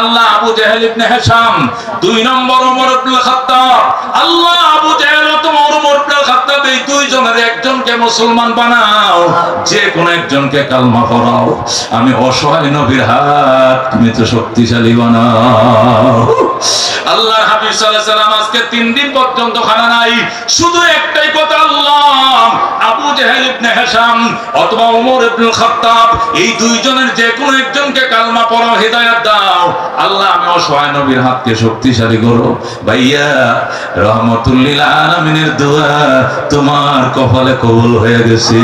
আল্লাহ আবু জাহেল ইবনে হিশাম দুই নম্বর ওমর ইবনে খাত্তাব। আল্লাহ আবু জাহেল অথবা ওমর ইবনে খাত্তাব এই দুইজনের একজনকে মুসলমান বানাও, যে কোন একজনকে কালমা পড়াও। আমি অসহায় নবীর হাত, তুমি তো শক্তিশালী বানাও। আল্লাহ হাবিব সাল্লাল্লাহু আলাইহি সাল্লাম আজকে তিন দিন পর্যন্ত খানা নাই, শুধু একটাই কথা আল্লাহ, আবু জাহেল ইবনে হিশাম অথবা ওমর ইবনে খাত্তাব, এই দুইজনের যে কোনো একজনকে কালমা পড়াও, হেদায়েত দাও। আল্লাহ আমি অসহায় নবীর হাতকে শক্তিশালী করো। ভাইয়া রহমতুল্লিল আলামিনের দোয়া তোমার কপালে কবুল হয়ে গেছে।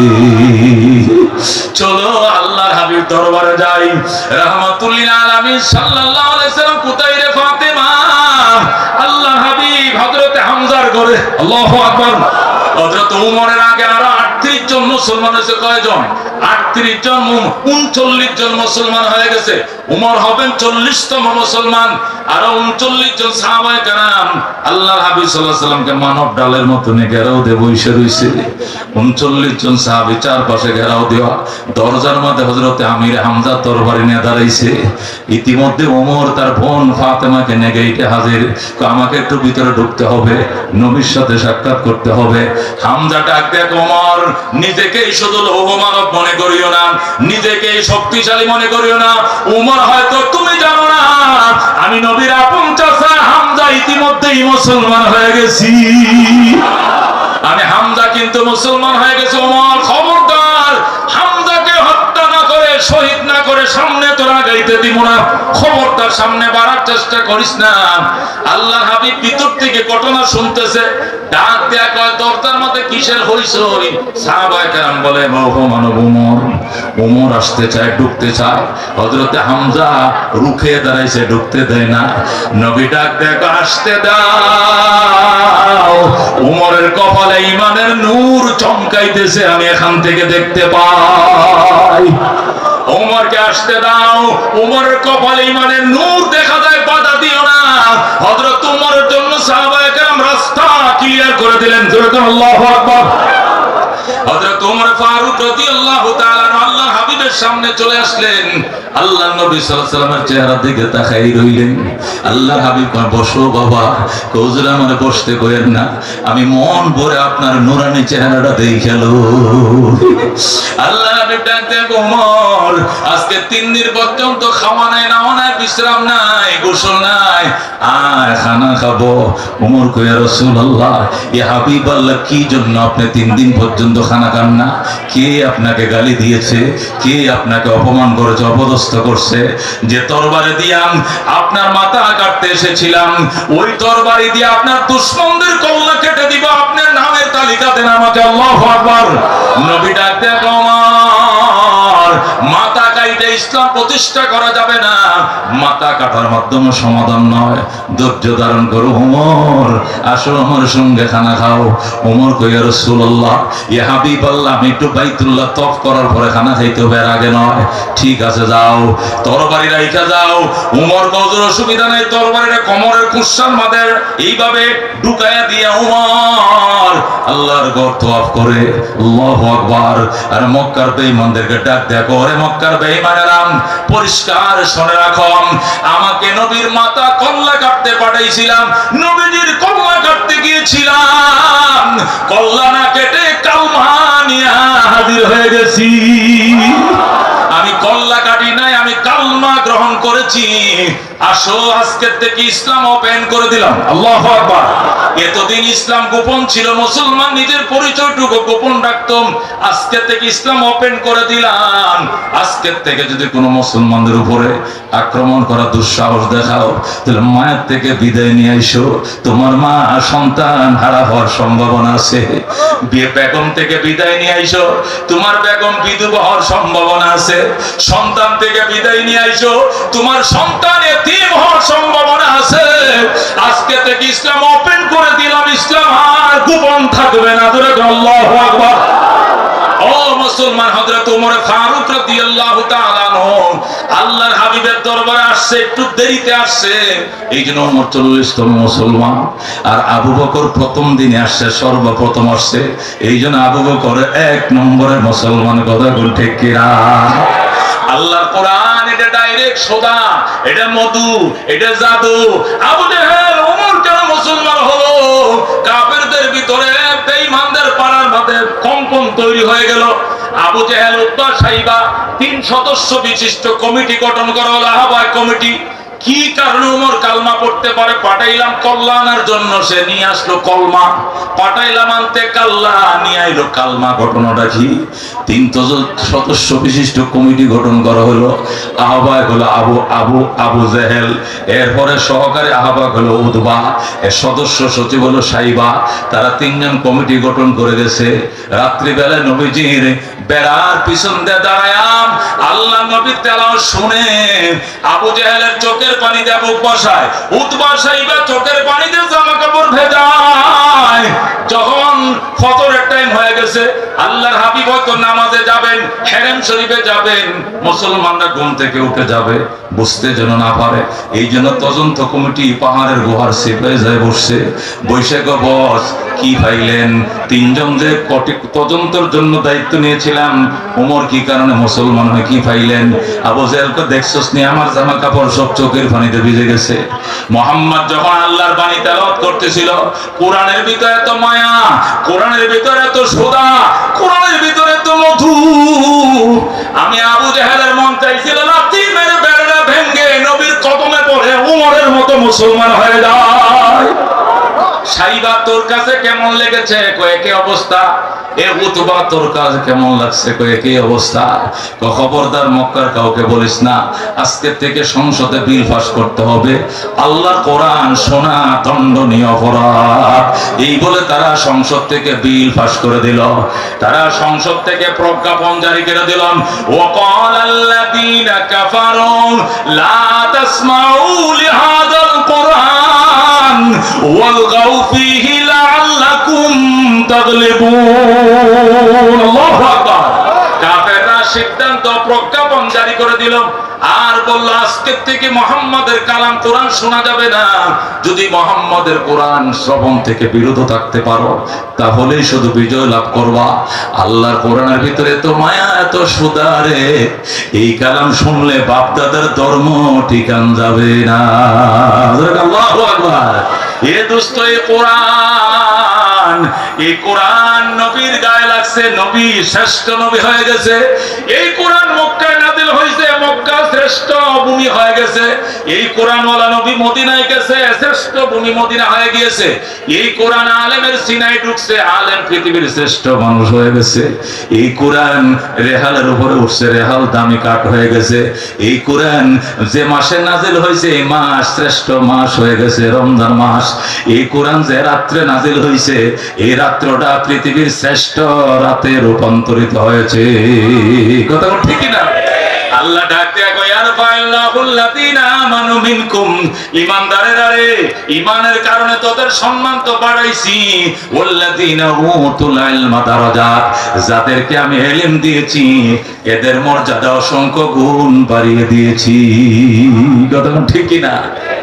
চলো আল্লাহর হাবিব দরবারে যাই। রহমতুল্লিল আলামিন সাল্লাল্লাহু আলাইহি সাল্লাম কোথায় রে ফাতেমা? আল্লাহ হাবিব হযরতে হামজার করে আল্লাহু আকবার। হযরত উমরের আগে আরও 38 জন মুসলমান হয়েছে কয়জন? 38 জন 39 জন মুসলমান হয়ে গেছে। উমর হবেন 40 তম মুসলমান, আর 39 জন সাহাবায়ে কেরাম। আল্লাহর হাবিব আলাইহি সাল্লামকে মানব ডালের মতো ঘেরাও দিয়ে বসে রইছে 39 জন সাহাবী চারপাশে ঘেরাও দেওয়া। দরজার মধ্যে হযরতে আমির হামজা তরবারি নিয়ে দাঁড়াইছে। ইতিমধ্যে ওমর তার বোন ফাতেমাকে নিয়ে গেইটে হাজির। আমাকে একটু ভিতরে ঢুকতে হবে, নবীর সাথে সাক্ষাৎ করতে হবে। হামজা ডাক দেখ ওমর নিজেকেই শুধু লৌহমানব মনে করিও না, নিজেকেই শক্তিশালী মনে করিও না। উমর হয়তো তুমি জানো না, আমি নবীর আপন চাষা হামজা ইতিমধ্যেই মুসলমান হয়ে গেছি। আমি হামজা কিন্তু মুসলমান হয়ে গেছে, উমর খবরদার হামজাকে হত্যা না করে শহীদ না করে সামনে গাইতে দিব না। খবরদার সামনে বাড়ার চেষ্টা করিস না। আল্লাহ হাবিব ভিতর থেকে ঘটনা শুনতেছে। ডাক দেয়া কয় দরজার মধ্যে কিসের হইসই সাহাবায়ে কেরাম বলে মোহ মানব উমর। উমর আসতে চায় ঢুকতে চায়। হযরতে হামজা রুখে দাঁড়াইছে ঢুকতে দেয় না। নবী ডাক কয়, আসতে দাও। উমরের কপালে ইমানের নূর চমকাইতেছে আমি এখান থেকে দেখতে পাই। উমরকে আসতে দাও। ওমরের কপালে ইমানের নূর দেখা যায়, বাধা দিও না। হযরত উমরের জন্য সাহাবায়ে কেরাম রাস্তা ক্লিয়ার করে দিলেন। জোরে আল্লাহু আকবার। হযরত ওমর ফারুক রাদিয়াল্লাহু তাআলা সামনে চলে আসলেন। আল্লাহর নবী সাল্লামের চেহারার দিকে তাকাই রইলেন। আল্লাহর হাবিব কয়, বসো বাবা কৌজরা মানে বসতে কইেন না। আমি মন ভরে আপনার নুরানি চেহারাটা দেখাল আল্লাহ হাবিব ডাকতে ওমর আজকে তিন দিন পর্যন্ত খাওয়া নাই নাওয়া নাই, বিশ্রাম নাই, গোসল নাই। আর খানা খাব। ওমর কইয়া, রাসূলুল্লাহ ইয়া হাবিব আল্লাহ, কি জন্য আপনি তিন দিন পর্যন্ত খানা খান না? কে আপনাকে গালি দিয়েছে? কে আপনাকে অপমান করেছে, অপদস্থ করছে। যে তরবারি দিয়াম আপনার মাথা কাটতে এসেছিলাম, ওই তরবারি দিয়ে আপনার দুশ্মনদের কল্লা কেটে দিব, আপনার নামের তালিকা দেন আমাকে আল্লাহু আকবার। নবী ডাক দেখ মাথা কাইটে ইসলাম প্রতিষ্ঠা করা যাবে না। মাথা কাটার মাধ্যমে সমাধান নয়। ধৈর্য ধারণ করো আসো আমার সঙ্গে খানা খাও। কইয়া, ইয়া আমি একটু বাইতুল্লাহ করার পরে খানা খাইতে হবে আগে নয়। ঠিক আছে, যাও। যাও। উমর অসুবিধা নেই মাদের এইভাবে ঢুকায়া দিয়া উমর আল্লাহর ঘর তওয়াফ করে, আল্লাহু আকবার। আর মক্কার বেঈমানদেরকে ডাক দেয়া করে মক্কার বেঈমানেরাম পরিষ্কার শুনে রাখো আমাকে নবীর মাথা কল্লা কাটতে পাঠাইছিলাম, নবীজির কল্লা কাটতে গিয়েছিলাম। কল্লা না কেটে কালমা নিয়ে হাজির হয়ে গেছি। আমি কল্লা কাটি নাই, আমি কালমা গ্রহণ করেছি। আসো, আজকের থেকে ইসলাম ওপেন করে দিলাম। আল্লাহ আকবার। এতদিন ইসলাম গোপন ছিল, মুসলমান নিজের পরিচয়টুকু গোপন রাখতাম। আজকের থেকে ইসলাম ওপেন করে দিলাম। আজকের থেকে যদি কোনো মুসলমানদের উপরে আক্রমণ করা দুঃসাহস দেখাও, তাহলে মায়ের থেকে বিদায় নিয়ে আইসো তোমার মা সন্তান হারা হওয়ার সম্ভাবনা আছে। বিয়ে বেগম থেকে বিদায় নিয়ে আইসো তোমার বেগম বিধবা হওয়ার সম্ভাবনা আছে। সন্তান থেকে বিদায় নিয়ে আইসো তোমার সন্তান এতিম হওয়ার সম্ভাবনা আছে। আজকে থেকে ইসলাম ওপেন করে দিলাম ইসলাম, আর গোপন থাকবে না। ধরে ও মুসলমান ফারুক রাদিয়াল্লাহু তাআলা আল্লাহর হাবিবের দরবারে আসছে, একটু দেরিতে আসছে। 40 মুসলমান। আর আবু বকর প্রথম দিনে আসছে, সর্বপ্রথম আসছে। এই জন্য আবু বকর এক নম্বরের মুসলমান, কথা কোন ঠিক কিনা? আল্লাহর কোরআনে, এটা ডাইরেক্ট সোদা এটা মধু, এটা জাদু। আবু জেহেল ওমর কেন মুসলমান হলো কাফেরদের ভিতরে বেঈমানদের পাড়ার মধ্যে কম্পন তৈরি হয়ে গেল। আবু জেহেল, উত্তর সাহিবা তিন সদস্য বিশিষ্ট কমিটি গঠন করা হলো, আহ্বায়ক কমিটি। কি কারণে উমর কালমা পড়তে পারে? পাঠাইলাম কল্যাণের জন্য, সে নিয়ে আসলো কলমা। পাঠাইলাম আনতে কাল্লা, নিয়ে আইলো কালমা। ঘটনাটা কি? তিন সদস্য বিশিষ্ট কমিটি গঠন করা হলো। আহ্বায়ক হলো আবু আবু আবু জেহেল, এরপরে সহকারী আহ্বায়ক হলো উদ্বা এর সদস্য সচিব হলো সাইবা। তারা তিনজন কমিটি গঠন করে গেছে। রাত্রিবেলায় নবীজির বেড়ার পিছন দিয়ে দাঁড়ায়াম। আল্লাহ নবীর তেলাও শুনে আবু জেহেলের চোখের পানি দিয়ে বুক বসায় উতবা সাইবা চোখের পানি দিয়ে জামা কাপড় ভেজায় যখন ফতরের টাইম হয়ে গেছে, আল্লাহর নামাজে যাবেন, হেরেম শরীফে যাবেন, মুসলমানরা ঘুম থেকে উঠে যাবে, বুঝতে যেন না পারে। এই জন্য তদন্ত কমিটি পাহাড়ের গুহার সেপে যায় বসছে বৈশাখ বস, কি তিনজন যে কটি তদন্তের জন্য দায়িত্ব নিয়েছিলাম ওমর কি কারণে মুসলমান হয়ে, কি পাইলেন আবু দেখছস নি, আমার জামা কাপড় সব চোখের পানিতে ভিজে গেছে। মোহাম্মদ যখন আল্লাহর বাণী তেলাওয়াত করতেছিল, কোরআনের ভিতরে এত মায়া, কোরআনের ভিতরে তো সোদা, কোরআনের ভিতরে তো মধু। আমি আবু জাহেলের মন চাইছিল, লাথি মেরে বেড়া ভেঙ্গে নবীর কদমে পড়ে উমরের মতো মুসলমান হয়ে যায় হাবিবা তোর কাছে কেমন লেগেছে? কয়েকে অবস্থা? এ উতবা তোর কাছে কেমন লাগছে? কয়েকে অবস্থা? খবরদার মক্কার কাউকে বলিস না। আজকে থেকে সংসদে বিল পাস করতে হবে। আল্লাহ কোরআন দণ্ডনীয় অপরাধ। এই বলে তারা সংসদ থেকে বিল পাস করে দিল। তারা সংসদ থেকে প্রজ্ঞাপন জারি করে দিলাম ওয়াকাল আল্লাহ লা তাসমাউ লিহা والغوا فيه لعلكم تغلبون الله أكبر সিদ্ধান্ত প্রজ্ঞাপন জারি করে দিল আর বলল, আজকের থেকে মোহাম্মদের কালাম কোরআন শোনা যাবে না। যদি মোহাম্মদের কোরআন শ্রবণ থেকে বিরত থাকতে পারো, তাহলেই শুধু বিজয় লাভ করবা। আল্লাহর কোরআনের ভিতরে তো মায়া, এত সুদারে। এই কালাম শুনলে বাপদাদার ধর্ম ঠিকান যাবে না। এ দোস্ত এ কোরআন। এই কোরআন নবীর গায়ে লাগছে নবী শ্রেষ্ঠ নবী হয়ে গেছে। এই কোরআন শ্রেষ্ঠ ভূমি হয়ে গেছে। এই কোরআন ওয়ালা নবী মদিনায় গেছে, শ্রেষ্ঠ ভূমি মদিনা হয়ে গিয়েছে। এই কোরআন আলেমের সিনাই ঢুকছে, আলেম পৃথিবীর শ্রেষ্ঠ মানুষ হয়ে গেছে। এই কোরআন রেহালের উপরে উঠছে, রেহাল দামি কাঠ হয়ে গেছে। এই কোরআন যে মাসে নাজিল হয়েছে, এই মাস শ্রেষ্ঠ মাস হয়ে গেছে, রমজান মাস। এই কোরআন যে রাত্রে নাজিল হয়েছে, এই রাত্রটা পৃথিবীর শ্রেষ্ঠ রাতে রূপান্তরিত হয়েছে। কথা ঠিকই না আল্লাহ ডাক যাদেরকে আমি ইলম দিয়েছি, এদের মর্যাদা অসংখ্য গুণ বাড়িয়ে দিয়েছি। ঠিক কি না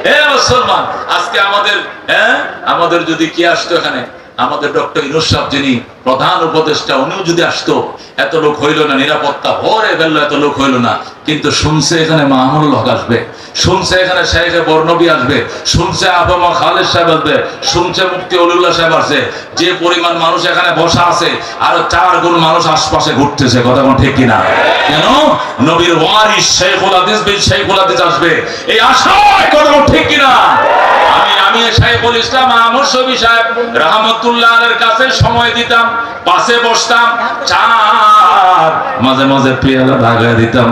এ মুসলমান, আজকে আমাদের হ্যাঁ? আমাদের যদি কি আসতো এখানে? আমাদের ডক্টর ইনুস যিনি প্রধান উপদেষ্টা, উনিও যদি আসতো, এত লোক হইল না, নিরাপত্তা ভরে ফেলল এত লোক হইল না। কিন্তু শুনছে এখানে মাহমুল হক আসবে, শুনছে এখানে শেখে বর্ণবী আসবে, শুনছে আবমা খালেদ সাহেব আসবে, শুনছে মুক্তি অলিউল্লাহ সাহেব আসে যে পরিমাণ মানুষ এখানে বসা আছে, আরও চার গুণ মানুষ আশপাশে ঘুরতেছে, কথা কোন ঠিক কিনা? কেন? নবীর ওয়ারিস শেখুল হাদিস বিন শেখুল হাদিস আসবে। এই আশায়, কথা ঠিক কিনা? আমি আমি শাইখুল ইসলাম আহমদ শফি সাহেব রহমতুল্লাহ কাছে সময় দিতাম পাশে বসতাম চার মাঝে মাঝে পেয়ালা ভাগায় দিতাম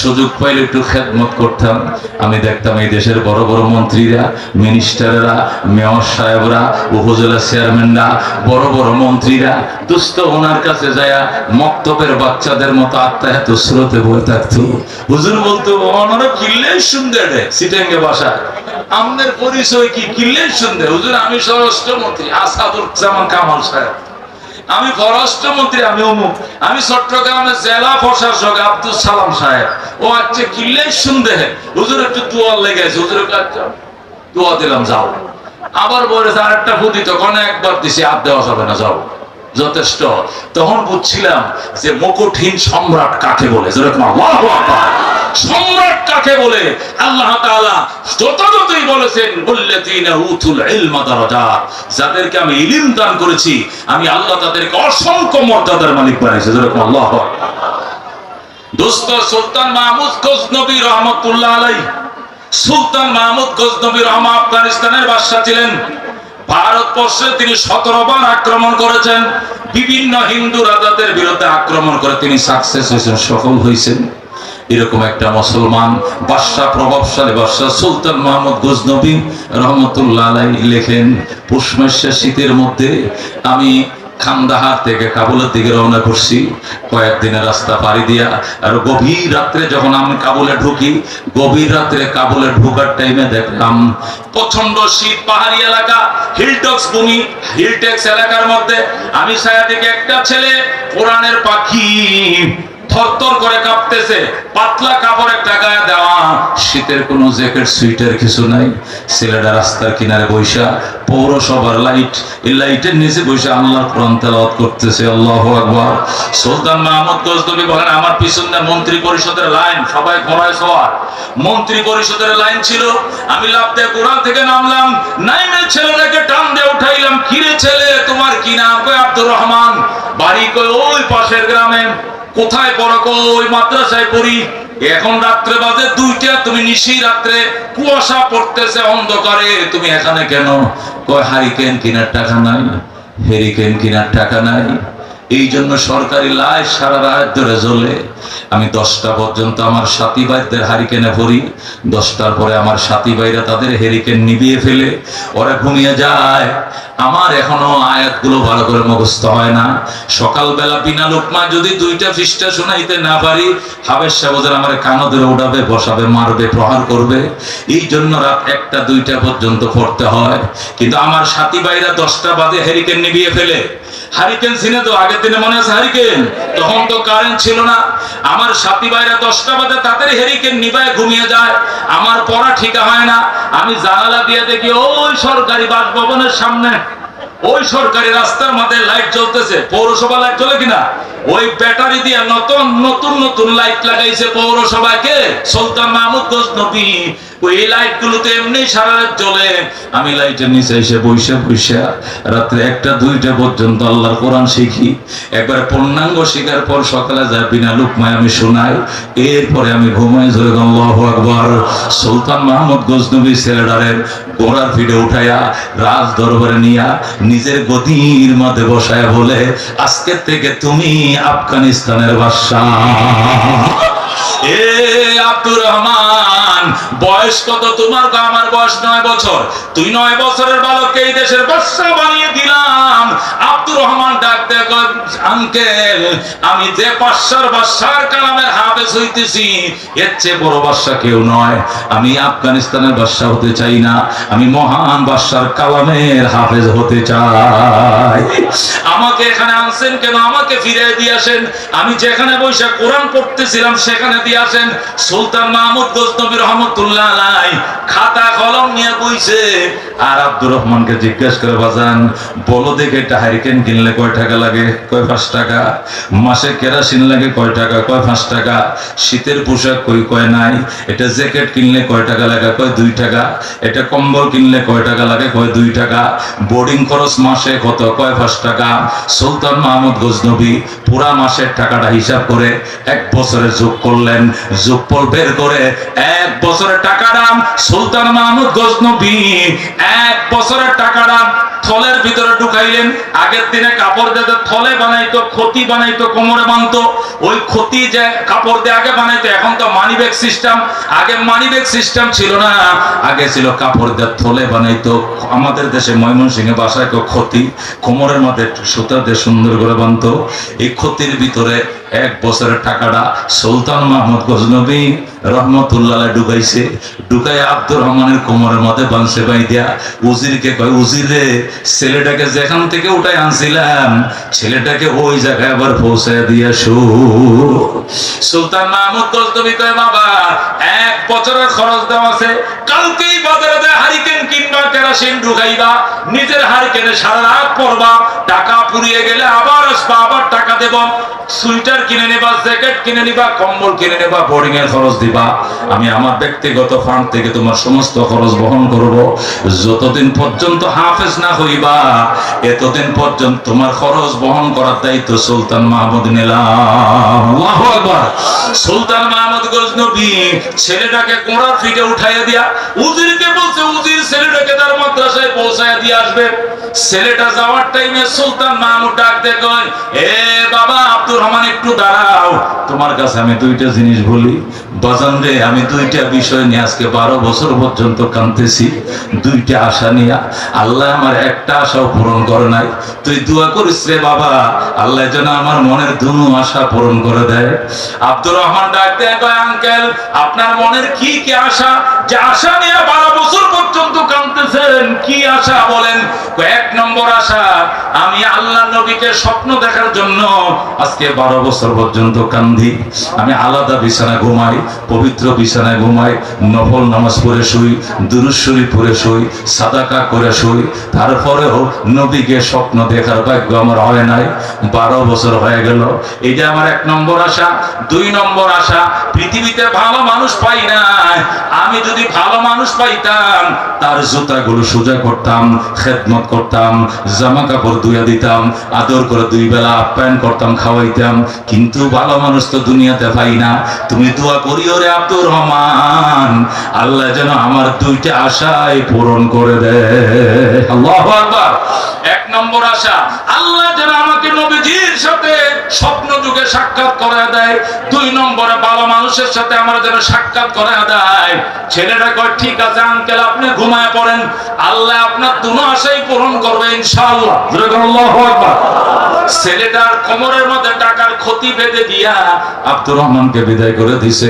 সুযোগ পাইলে একটু খেদমত করতাম। আমি দেখতাম এই দেশের বড় বড় মন্ত্রীরা মিনিস্টাররা মেয়র সাহেবরা, উপজেলা চেয়ারম্যানরা বড় বড় মন্ত্রীরা, দুস্থ ওনার কাছে যায় মক্তবের বাচ্চাদের মতো আত্মা এত স্রোতে বয়ে থাকতো। হুজুর বলতো ওনারা কিল্লে সুন্দর সিটেঙ্গে বাসা। আমাদের পরিচয় কি কিল্লে সুন্দর? হুজুর, আমি স্বরাষ্ট্রমন্ত্রী আসাদুল জামান কামাল সাহেব। আমি পররাষ্ট্রমন্ত্রী, আমি অমুক আমি চট্টগ্রামের জেলা প্রশাসক আব্দুল সালাম সাহেব। ও আচ্ছা কিল্লে শুনতে হুজুর একটু দোয়ার লেগেছে। হুজুরের কাছে দোয়া দিলাম, যাও। আবার বলেছে আরেকটা ফুদি তখন একবার দিছি, আর দেওয়া যাবে না, যাও। যথেষ্ট। তখন বুঝছিলাম যে মুকুটহীন সম্রাট কাকে বলে? যেরকম আল্লাহু। সম্রাট কাকে বলে? আল্লাহ বলেছেন যাদেরকে আমি দান করেছি, আমি আল্লাহ তাদেরকে অসংখ্য মর্যাদার মালিক বানাইছি। যেরকম আল্লাহ দোস্ত, সুলতান মাহমুদ গজনবী রহমতুল্লাহ সুলতান মাহমুদ গজনবী আফগানিস্তানের বাদশা ছিলেন। ভারতবর্ষে তিনি সতেরো বার আক্রমণ করেছেন। বিভিন্ন হিন্দু রাজাদের বিরুদ্ধে আক্রমণ করে তিনি সাকসেস হয়েছেন, সফল হয়েছেন। এরকম একটা মুসলমান, বাদশাহ, প্রভাবশালী বাদশাহ সুলতান মাহমুদ গজনবী রহমতুল্লাহ আলাই লেখেন পুষ মাসের শীতের মধ্যে আমি খান্দাহার থেকে কাবুলের দিকে রওনা করছি। কয়েকদিনের রাস্তা পাড়ি দিয়া আর গভীর রাত্রে যখন আমি কাবুলে ঢুকি, গভীর রাত্রে কাবুলে ঢুকার টাইমে দেখলাম প্রচণ্ড শীত, পাহাড়ি এলাকা হিলটক্স ভূমি হিলটেক্স এলাকার মধ্যে আমি ছায়া থেকে একটা ছেলে কোরআনের পাখি থরথর করে কাঁপতেছে। পাতলা কাপড় একটা গায়ে দেওয়া। শীতের কোনো জ্যাকেট, সুইটার কিছু নাই। ছেলেটা রাস্তার কিনারে বৈশা, পৌরসভার লাইট। এই লাইটের নিচে বসে আল্লাহর কোরআন তেলাওয়াত করতেছে। আল্লাহু আকবার। সুলতান মাহমুদ গজনবী বলেন, আমার পিছনে মন্ত্রী পরিষদের লাইন, সবাই ঘোড়ায় সওয়ার মন্ত্রী পরিষদের লাইন ছিল, আমি লাভ দিয়ে কোরআন থেকে নামলাম নাইমে ছেলেটাকে টান দিয়ে উঠাইলাম। কিরে ছেলে, তোমার কি নাম? কই আব্দুর রহমান। বাড়ি কই ওই পাশের গ্রামে? কোথায় পড়ো ওই মাদ্রাসায় পড়ি? এখন রাত্রে বাজে দুইটা, তুমি নিশি রাত্রে কুয়াশা পড়তেছে অন্ধকারে, তুমি এখানে কেন? কয় হারিকেন কেনার টাকা নাই, হেরিকেন কেনার টাকা নাই। এই জন্য সরকারি লাইট সারা রাত ধরে জ্বলে। আমি দশটা পর্যন্ত আমার সাথী ভাইদের হারিকেনে ভরি। দশটার পরে আমার সাথী ভাইরা তাদের হেরিকেন নিভিয়ে ফেলে। ওরা ঘুমিয়ে যায়। আমার এখনও আয়াতগুলো ভালো করে মুখস্থ হয় না। সকালবেলা বিনা লোকমা যদি দুইটা পৃষ্ঠা শোনাইতে না পারি হাবের সাবদের আমার কানো ধরে উঠাবে বসাবে, মারবে, প্রহার করবে। এই জন্য রাত একটা, দুইটা পর্যন্ত পড়তে হয়। কিন্তু আমার সাথী ভাইরা দশটা বাজে হেরিকেন নিভিয়ে ফেলে। হারিকেন সিনে তো আগের দিনে মনে আছে হারিকেন? তখন তো কারেন্ট ছিল না। আমার সাথী ভাইরা দশটা বাজে তাদের হেরিকেন নিবায় ঘুমিয়ে যায়। আমার পড়া ঠিক হয় না। আমি জানালা দিয়ে দেখি ওই সরকারি বাসভবনের সামনে। ওই সরকারি রাস্তার মাঝে লাইট জ্বলতেছে। পৌরসভা লাইট জ্বলে কিনা? ওই ব্যাটারি দিয়ে নতুন নতুন নতুন লাইট লাগাইছে পৌরসভাকে। সুলতান মাহমুদ গজনবী। ওই লাইট এমনি সারা রাত জ্বলে। আমি লাইটের নিচে এসে বসে বসে রাত্রে একটা, দুইটা পর্যন্ত আল্লাহর কোরআন শিখি। একবার পূর্ণাঙ্গ শিখার পর সকালে যায় বিনা লুকমায় আমি শোনাই। এরপরে আমি আল্লাহ আকবর। সুলতান মাহমুদ গজনবী ফিরে উঠাইয়া রাজ দরবারে নিয়া নিজের গদির মধ্যে বসায় বলে আজকের থেকে তুমি আফগানিস্তানের বাদশাহ। এ আব্দুর রহমান বয়স কত? তোমার তো আমার বয়স নয় বছর। তুই নয় বছরের বালককে এই দেশের বাদশা বানিয়ে দিলাম। আব্দুর রহমান ডাক আঙ্কেল, আমি যে বাদশার বাদশার কালামের হাফেজ হইতেছি, এর চেয়ে বড় বাদশা কেউ নয়। আমি আফগানিস্তানের বাদশা হতে চাই না। আমি মহান বাদশার কালামের হাফেজ হতে চাই। আমাকে এখানে আনছেন কেন? আমাকে ফিরে দিয়ে আসেন। আমি যেখানে বসে কোরআন পড়তেছিলাম, সেখানে দিয়ে আসেন। সুলতান মাহমুদ গজনবী শীতের পোশাক কই, কয় নাই? এটা জ্যাকেট কিনলে কয় টাকা লাগে? কয় দুই টাকা? এটা কম্বল কিনলে কয় টাকা লাগে? কয় দুই টাকা? বোর্ডিং খরচ মাসে কত? কয় পাঁচ টাকা? সুলতান মাহমুদ গজনবী পুরা মাসের টাকাটা হিসাব করে এক বছরে যোগ করলেন। যোগ যোগফল বের করে এক বছরের টাকা দাম সুলতান মাহমুদ গজনবী। এক বছরের টাকা দাম থলের ভিতরে ঢুকাইলেন। আগের দিনে কাপড় দিয়ে থলে বানাইতো, ক্ষতি বানাইতো, কোমরে বানতো, ওই ক্ষতি যে কাপড় দিয়ে আগে বানাইতো, এখন তো মানি ব্যাগ সিস্টেম আগে মানি ব্যাগ সিস্টেম ছিল না, আগে ছিল কাপড় দিয়ে থলে বানাইতো। আমাদের দেশে ময়মনসিংহে বাসায় কেউ ক্ষতি, কোমরের মধ্যে সুতা দিয়ে সুন্দর করে বানতো। এই ক্ষতির ভিতরে এক বছরের টাকাটা সুলতান মাহমুদ গজনবী রহমতুল্লাহ ঢুকাইছে। ঢুকাই আব্দুর রহমানের কোমরের মধ্যে বানছে বাই দিয়া উজিরকে কয়, উজির ছেলেটাকে যেখান থেকে উঠাই আনছিলাম, ছেলেটাকে ওই জায়গায় আবার পৌঁছায় দিয়ে শু সুলতান মাহমুদ গজনবী কয়, বাবা, এক বছরের খরচ দেওয়া আছে, কালকেই বাজারে যায় হারিকেন কিনবা, কেরাসিন ঢুকাইবা, নিজের হার কেনে সারা রাত পড়বা, টাকা পুড়িয়ে গেলে আবার আসবা, আবার টাকা দেব, সুইটার কিনে নেবা, জ্যাকেট কিনে নিবা, কম্বল কিনে নেবা বোর্ডিং এর খরচ দিবা। আমি আমার ব্যক্তিগত ফান্ড থেকে তোমার সমস্ত খরচ বহন করব। যতদিন পর্যন্ত হাফেজ না হইবা এতদিন পর্যন্ত তোমার খরচ বহন করার দায়িত্ব সুলতান মাহমুদ নিলাম। সুলতান মাহমুদ গজনবী ছেলেটাকে কোড়ার ফিটে উঠাইয়া দিয়া, উজিরকে বলছে, উজির ছেলেটাকে তার মাদ্রাসায় পৌঁছায় দিয়ে আসবে। ছেলেটা যাওয়ার টাইমে সুলতান মাহমুদ ডাক কয়, এ বাবা, আব্দুর রহমান, একটু দাঁড়াও। তোমার কাছে আমি দুইটা জিনিস বলি। বাজান রে, আমি দুইটা বিষয় নিয়ে আজকে বারো বছর পর্যন্ত কানতেছি। দুইটা আশা নিয়ে। আল্লাহ আমার একটা আশাও পূরণ করে নাই। তুই দোয়া করিস রে বাবা, আল্লাহ যেন আমার মনের দুনু আশা পূরণ করে দেয়। আব্দুর রহমান ডাক দিয়ে, কয় আঙ্কেল, আপনার মনের কি কি আশা? যে আশা নিয়ে বারো বছর পর্যন্ত কানতেছেন কি আশা বলেন? কয়েক নম্বর আশা, আমি আল্লাহ নবীকে স্বপ্ন দেখার জন্য আজকে বারো বছর পর্যন্ত কান্দি। আমি আলাদা বিছানায় ঘুমাই, পবিত্র বিছানায় ঘুমাই, নফল নামাজ পড়ে শুই দুরুশ্বরী পড়ে শুই, সাদাকা করে শুই তারপরেও নবীকে স্বপ্ন দেখার ভাগ্য আমার হয় নাই। বারো বছর হয়ে গেল। এটা আমার এক নম্বর আশা, দুই নম্বর আশা, পৃথিবীতে ভালো মানুষ পাই নাই। আমি যদি ভালো মানুষ পাইতাম, তার জুতাগুলো সোজা করতাম, খেদমত করতাম জামা কাপড় ধুইয়া দিতাম, আদর করে দুই বেলা আপ্যায়ন করতাম খাওয়াইতাম। কিন্তু ভালো মানুষ তো দুনিয়াতে পাই না। তুমি দোয়া করিও রে আব্দুর রহমান। আল্লাহ যেন আমার দুইটা আশাই পূরণ করে দেয়। আল্লাহু। আকবার। এক নম্বর আশা আল্লাহ যেন আমাকে নবীজির সাথে স্বপ্ন যুগে সাক্ষাৎ করে দেয়। দুই নম্বরে ভালো মানুষের সাথে আমার যেন সাক্ষাৎ করে দেয়। ছেলেটা কয়, ঠিক আছে আঙ্কেল আপনি ঘুমায় পড়েন। আল্লাহ আপনার দুনো আশাই পূরণ করবে ইনশাআল্লাহ। ছেলেটার কোমরের মধ্যে টাকার ক্ষতি বেঁধে দিয়া আব্দুর রহমানকে বিদায় করে দিছে।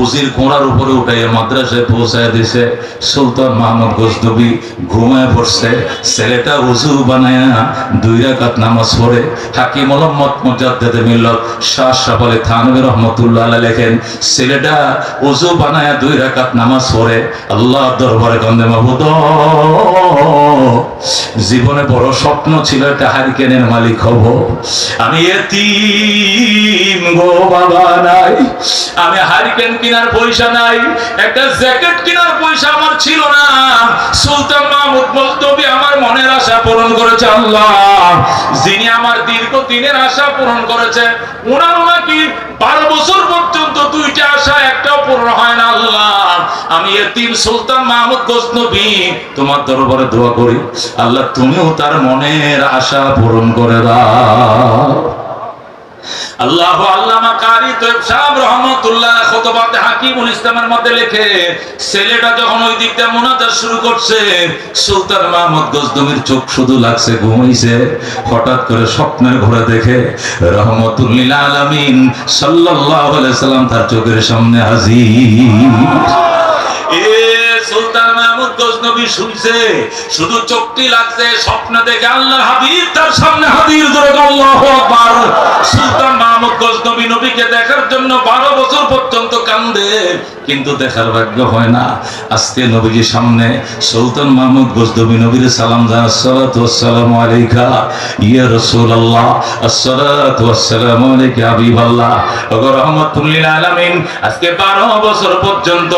উজির কোড়ার উপরে উঠাইয়া মাদ্রাসায় পৌঁছায় দিছে। সুলতান মাহমুদ গজনবী ঘুমায় পড়ছে। ছেলেটা উজু বানায়া দুই রাকাত নামাজ পড়ে। হাকিম মোহাম্মদ মুজাদ্দেদে মিল্লত শাহ সাফালে থানবী রহমতুল্লাহ লেখেন। ছেলেটা উজু বানায়া দুই রাকাত নামাজ পড়ে। আল্লাহ দরবারে কান্দে মাহমুদ। জীবনে বড় স্বপ্ন ছিল একটা হারিকেনের মালিক হব। আমি এতিম গো বাবা নাই। আমি হারিকেন কেনার পয়সা নাই। একটা জ্যাকেট কেনার পয়সা আমার ছিল না। সুলতান মাহমুদ মজদবি আমার মনের আশা পূরণ করেছে আল্লাহ। যিনি আমার দীর্ঘ দিনের আশা পূরণ করেছে। উনারও নাকি বারো বছর পর্যন্ত দুইটা আশা একটাও পূর্ণ হয় না আল্লাহ। আমি এতিম সুলতান মাহমুদ গজনবী তোমার দরবারে দোয়া করি। আল্লাহ, তুমিও তার মনের আশা পূরণ করে দাও। আল্লাহ আল্লামা কারি তৈব সাহেব রহমতুল্লাহ খুতবাতে হাকিমুল ইসলামের মধ্যে লেখে ছেলেটা যখন ওই দিকটা মুনাজাত শুরু করছে সুলতান মাহমুদ গজদমির চোখ শুধু লাগছে ঘুমাইছে হঠাৎ করে স্বপ্নের ঘোরে দেখে রহমতুল্লিল আলামিন সাল্লাল্লাহু আলাইহি সাল্লাম তার চোখের সামনে হাজির। এ সুলতান মাহমুদ গজনবী শুনছে, শুধু চোখটি লাগছে স্বপ্ন দেখে আল্লাহ হাবিব তার সামনে হাজির ধরে আল্লাহু আকবার। সুলতান মাহমুদ গজনবী নবীকে দেখার জন্য 12 বছর পর্যন্ত কান্দে, কিন্তু দেখার ভাগ্য হয় না। আজকে সামনে সুলতান মাহমুদ গজনবী নবীর সালাম ওয়াসসালামু আলাইকা, ইয়া রাসূলুল্লাহ আলাইকা রহমাতুল লিল আলামিন, আজকে 12 বছর পর্যন্ত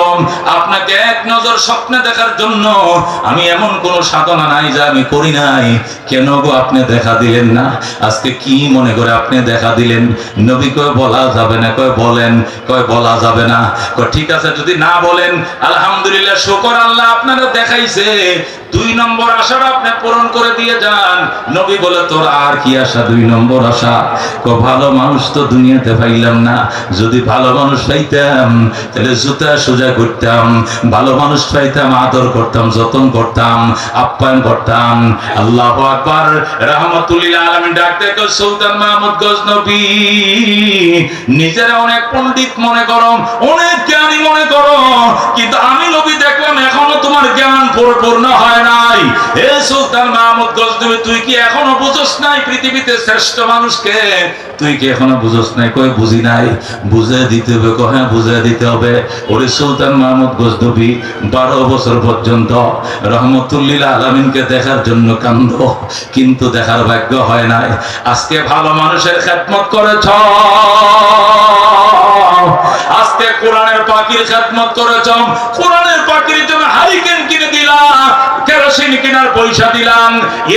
আপনাকে এক নজর স্বপ্নে দেখার জন্য আমি এমন কোন সাধনা নাই যা আমি করি নাই। কেন গো আপনি দেখা দিলেন না? আজকে কি মনে করে আপনি দেখা দিলেন? নবী কয়, বলা যাবে না। কয়, বলেন। কয়, বলা যাবে না। কয়, ঠিক আছে। যদি না বলেন, আলহামদুলিল্লাহ, শুকর আল্লাহ আপনারা দেখাইছে। দুই নম্বর আশাটা আপনি পূরণ করে দিয়ে যান। নবী বলে, তোর আর কি আশা দুই নম্বর আশা? কো, ভালো মানুষ তো দুনিয়াতে পাইলাম না। যদি ভালো মানুষ পাইতাম, তাহলে জুতা সোজা করতাম। ভালো মানুষ পাইতাম, আদর করতাম, যতন করতাম, আপ্যায়ন করতাম। আল্লাহ আকবার। রহমতুল্লিল আলমিন ডাকতে সুলতান মাহমুদ গজনবী নিজেরা অনেক পণ্ডিত মনে করো, অনেক জ্ঞানী মনে করো কিন্তু আমি নবী দেখলাম এখনও তোমার জ্ঞান পরিপূর্ণ হয় নাই। হে সুলতান মাহমুদ গজনবী, তুই কি এখনও বুঝোস নাই পৃথিবীতে শ্রেষ্ঠ মানুষকে? তুই কি এখনও বুঝোস নাই? কই, বুঝি নাই? বুঝে দিতে হবে কয় হ্যাঁ বুঝে দিতে হবে। ওরে সুলতান মাহমুদ গজনবী, বারো বছর পর্যন্ত রহমতুল্লিল আলমিনকে দেখার জন্য কান্দ, কিন্তু দেখার ভাগ্য হয় নাই। আজকে ভালো মানুষের খেদমত করেছ। আজকে কোরআনের পাখির খেদমত করেছ কোরআনের পাখির জন্য হারিকেন কিনে দিলাম, কেরোসিন কেনার পয়সা দিলাম,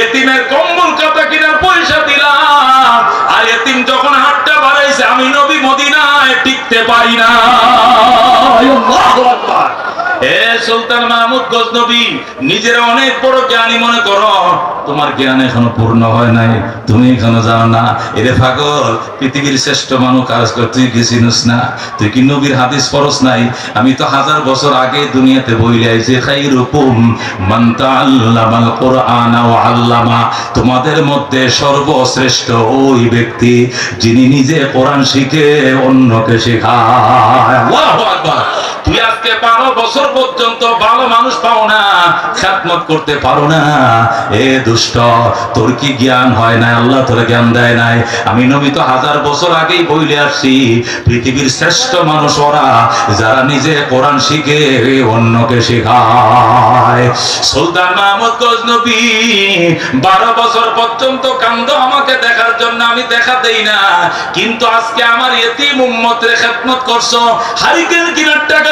এতিমের কম্বল কাতা কেনার পয়সা দিলাম। আর এতিম যখন হাতটা বাড়াইছে, আমি নবী মদিনায় টিকতে পারি না। সুলতান মাহমুদ গজনবী, নিজের অনেক বড় জ্ঞানী মনে করো, তোমার জ্ঞান এখনও পূর্ণ হয় নাই, তুমি এখনও জানো না। এরে পৃথিবীর শ্রেষ্ঠ মানুষ কাজ করে, তুই কি না? তুই কি নবীর হাদিস নাই? আমি তো হাজার বছর আগে দুনিয়াতে বইলে কোরআন আল্লামা। তোমাদের মধ্যে সর্বশ্রেষ্ঠ ওই ব্যক্তি, যিনি নিজে কোরআন শিখে অন্যকে শেখায়। আল্লাহু আকবার। তুই আজকে বারো বছর পর্যন্ত ভালো মানুষ পাও না, খ্যাতমত করতে পারো না। এ দুষ্ট, তোর কি জ্ঞান হয় না আল্লাহ তোর জ্ঞান দেয় নাই। আমি নবী তো হাজার বছর আগেই বইলে আসছি, পৃথিবীর শ্রেষ্ঠ মানুষ ওরা, যারা নিজে কোরআন শিখে অন্যকে শেখায়। সুলতান মাহমুদ গজনবী, বারো বছর পর্যন্ত কান্দ আমাকে দেখার জন্য আমি দেখা দেই না। কিন্তু আজকে আমার এতিম উম্মতের খেদমত করছ, হারিকেন কিনার টাকা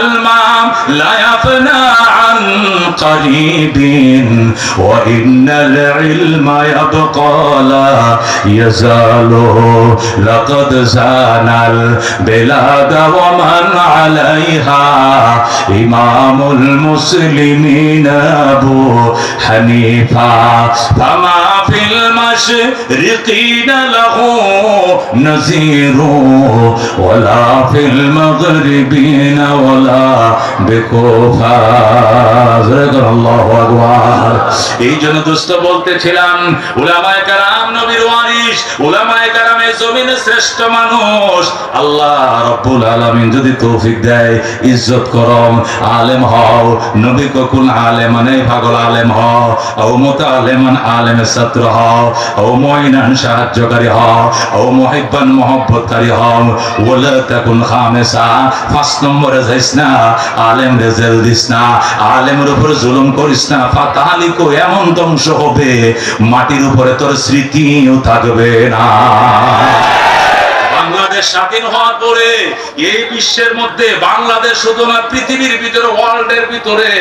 المام لا يفنى عن قريب وإن العلم يبقى لا يزال. لقد زان البلاد ومن عليها إمام المسلمين أبو حنيفة. فما في المشرقين له نذير ولا في المغربين ولا এই জন্য বলতেছিলাম, উলামায় কারাম নবীর ওয়ারিস উলামায় কারামে শ্রেষ্ঠ মানুষ। আল্লাহ রব্বুল আলামিন যদি তৌফিক দেয়, ইজ্জত করম, আলেম হও। নবী ককুন আলেমানে পাগল আলেম হও। ও মোতা আলেমান আলেমের ছাত্র হও। ও মহিনান সাহায্যকারী হও। ও মহিবান মহব্বতকারী হও। ওলা তাকুন খামেসা। পাঁচ নম্বরে যাইস না আলেম রেজেল দিস না, আলেমের উপরে জুলুম করিস না ফাতাহালিকো এমন ধ্বংস হবে, মাটির উপরে তোর স্মৃতিও থাকবে না। বাংলাদেশ স্বাধীন হওয়ার পরে এই বিশ্বের মধ্যে বাংলাদেশ শুধু না, পৃথিবীর ভিতরে ওয়ার্ল্ডের ভিতরে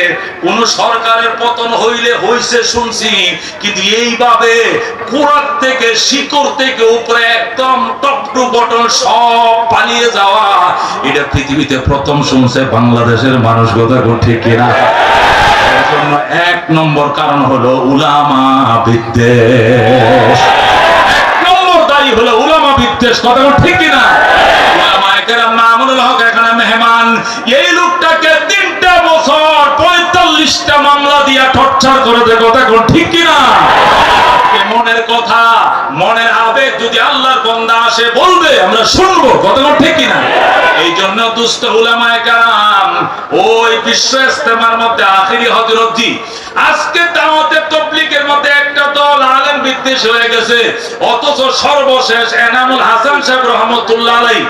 কোন সরকারের পতন হইলে হইছে শুনছি, কিন্তু এইভাবে কোরআন থেকে, শিকড় থেকে উপরে একদম টপ টু বটন সব পালিয়ে যাওয়া, এটা পৃথিবীতে প্রথম শুনছে বাংলাদেশের মানুষ, কথা ঠিক কিনা? জন্য এক নম্বর কারণ হলো উলামা বিদ্বেষ। এক নম্বর দায়ী হলো বিদ্বেষ কথা ঠিক কিনা? এই জন্য দুষ্ট উলামায়ে ওই বিশ্ব ইস্তেমার মধ্যে আখিরি হযরত জি, আজকে দাওয়াতের তবলিগের মধ্যে একটা দল বিদ্বেষ হয়ে গেছে। অথচ সর্বশেষ এনামুল হাসান সাহেব রহমতুল্লাহ আলাই,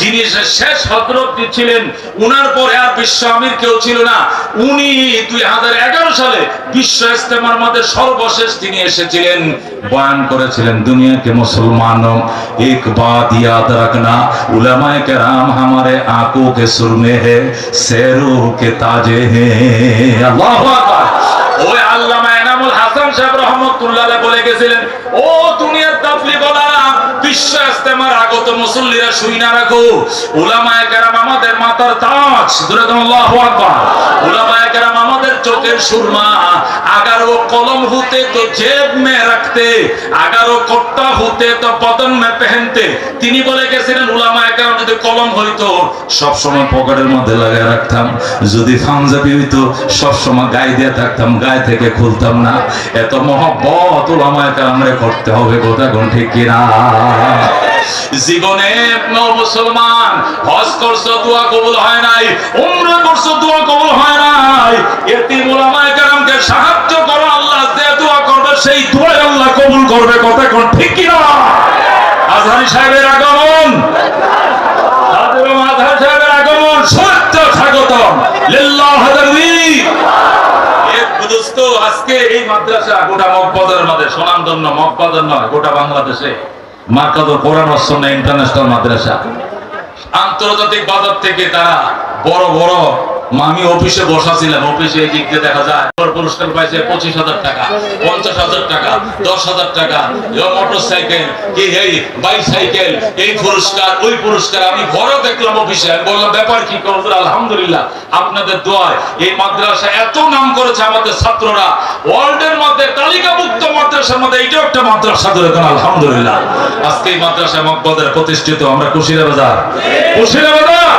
যিনি শেষ হজরতটি ছিলেন, উনার পরে আর বিশ্ব আমির কেউ ছিল না। উনি দুই হাজার এগারো সালে বিশ্ব ইস্তেমার মধ্যে সর্বশেষ তিনি এসেছিলেন, বয়ান করেছিলেন, দুনিয়াকে মুসলমান এক বাদ ইয়াদ রাখনা উলামায় কেরাম হামারে আঁকো কে সুরমে হে, সেরো কে তাজে হে। আল্লাহ ওই আল্লামা এনামুল হাসান সাহেব রহমতুল্লাহ বলে গেছিলেন, ও দুনিয়ার তাবলীগওয়ালারা বিশ্ব ইস্তেমার আগত মুসল্লিরা শুই না রাখো। কেরাম আমাদের তাজ উলামায়ে কেরাম আমাদের চোখের সুরমা কলম হতে তো জেব মে রাখতে কট্টা হতে তো বদন মে পেহেনতে। তিনি বলে গেছিলেন, উলামায়ে কেরাম যদি কলম হইতো সব সময় পকেটের মধ্যে লাগিয়ে রাখতাম। যদি পাঞ্জাবি হইতো সব সময় গায়ে দিয়ে থাকতাম, গায়ে থেকে খুলতাম না। এত মহব্বত উলামায়ে কেরামরে করতে হবে, কথা কোন ঠিক কিনা? জীবনে মুসলমান, হজ দোয়া কবুল হয় নাই দোয়া কবুল হয় নাই। সাহায্য করো, আল্লাহ যে দোয়া করবে, সেই আল্লাহ কবুল করবে, কথা কোন ঠিক কি না আজহারি সাহেবের আগমন। আজহার সাহেবের আগমন। সত্য স্বাগতম। লিল্লাহ তাকবীর বুঝছ আজকে এই মাদ্রাসা গোটা মগবাজারের মধ্যে সুনামধন্য মগবাজার নয়, গোটা বাংলাদেশে। মার্কাদুল কোরআন ও সুন্নাহ ইন্টারন্যাশনাল মাদ্রাসা। আন্তর্জাতিক বাজার থেকে তারা বড় বড় আমি অফিসে বসা ছিলাম অফিসে এই দিক দিয়ে দেখা যায় পুরস্কার পাইছে পঁচিশ হাজার টাকা, পঞ্চাশ হাজার টাকা, দশ হাজার টাকা। মোটর সাইকেল কি এই বাইসাইকেল, এই পুরস্কার, ওই পুরস্কার আমি ঘরে দেখলাম অফিসে। বললাম, ব্যাপার কি করব আলহামদুলিল্লাহ, আপনাদের দোয়ায় এই মাদ্রাসা এত নাম করেছে আমাদের ছাত্ররা। ওয়ার্ল্ডের মধ্যে, তালিকাভুক্ত মাদ্রাসার মধ্যে এইটাও একটা মাদ্রাসা ধরে দেন, আলহামদুলিল্লাহ। আজকে এই মাদ্রাসা মকবদের প্রতিষ্ঠিত, আমরা কুশিরা বাজার। কুশিরা বাজার!